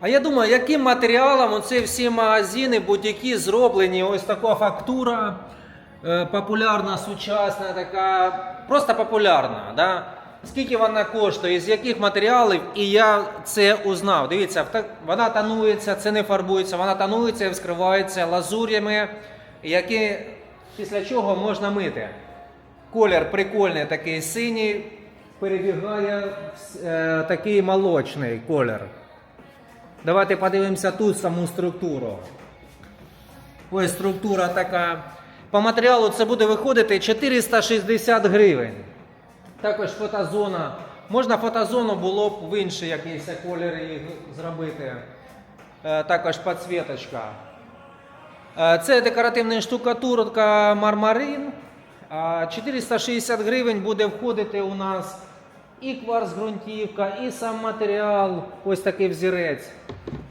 А я думаю, яким матеріалом оці всі магазини, будь-які зроблені, ось така фактура е, популярна, сучасна, така, просто популярна. Да? Скільки вона коштує, з яких матеріалів, і я це узнав. Дивіться, вона тонується, це не фарбується, вона тонується і вскривається лазурями, які після чого можна мити. Колір прикольний, такий синій, перебігає е, такий молочний колір. Давайте подивимося тут саму структуру. Ось структура така. По матеріалу це буде виходити 460 гривень. Також фотозона. Можна фотозону було б в інший якийсь колір їх зробити. Е, Також підсвіточка. Е, Це декоративна штукатурка мармарин. А 460 гривень буде входити у нас і кварц ґрунтівка, і сам матеріал, ось такий взірець,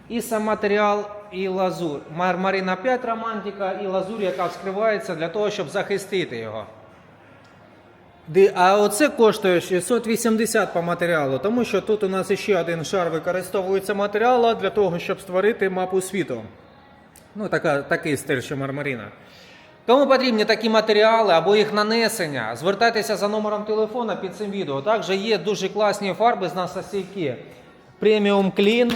і сам матеріал, і лазур. Мармарин 5 романтика і лазур, яка вскривається для того, щоб захистити його. А оце коштує 680 по матеріалу, тому що тут у нас ще один шар використовується матеріалу для того, щоб створити мапу світу. Ну, така, такий стиль, що мармарина. Кому потрібні такі матеріали або їх нанесення, звертайтеся за номером телефона під цим відео. Також є дуже класні фарби з насосійки. Преміум клін.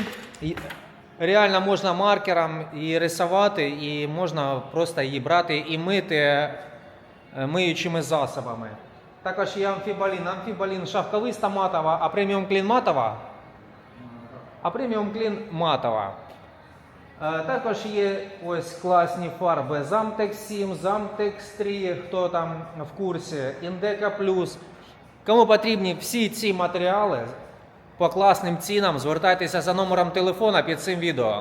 Реально можна маркером і рисувати, і можна просто її брати і мити е, миючими засобами. Також є амфібалін. Амфібалін шовковиста матова, а преміум клін матова. А преміум клін матова. Е, Також є ось класні фарби Замтек 7, Замтекс 3, хто там в курсі, Індека Плюс. Кому потрібні всі ці матеріали по класним цінам, звертайтеся за номером телефона під цим відео.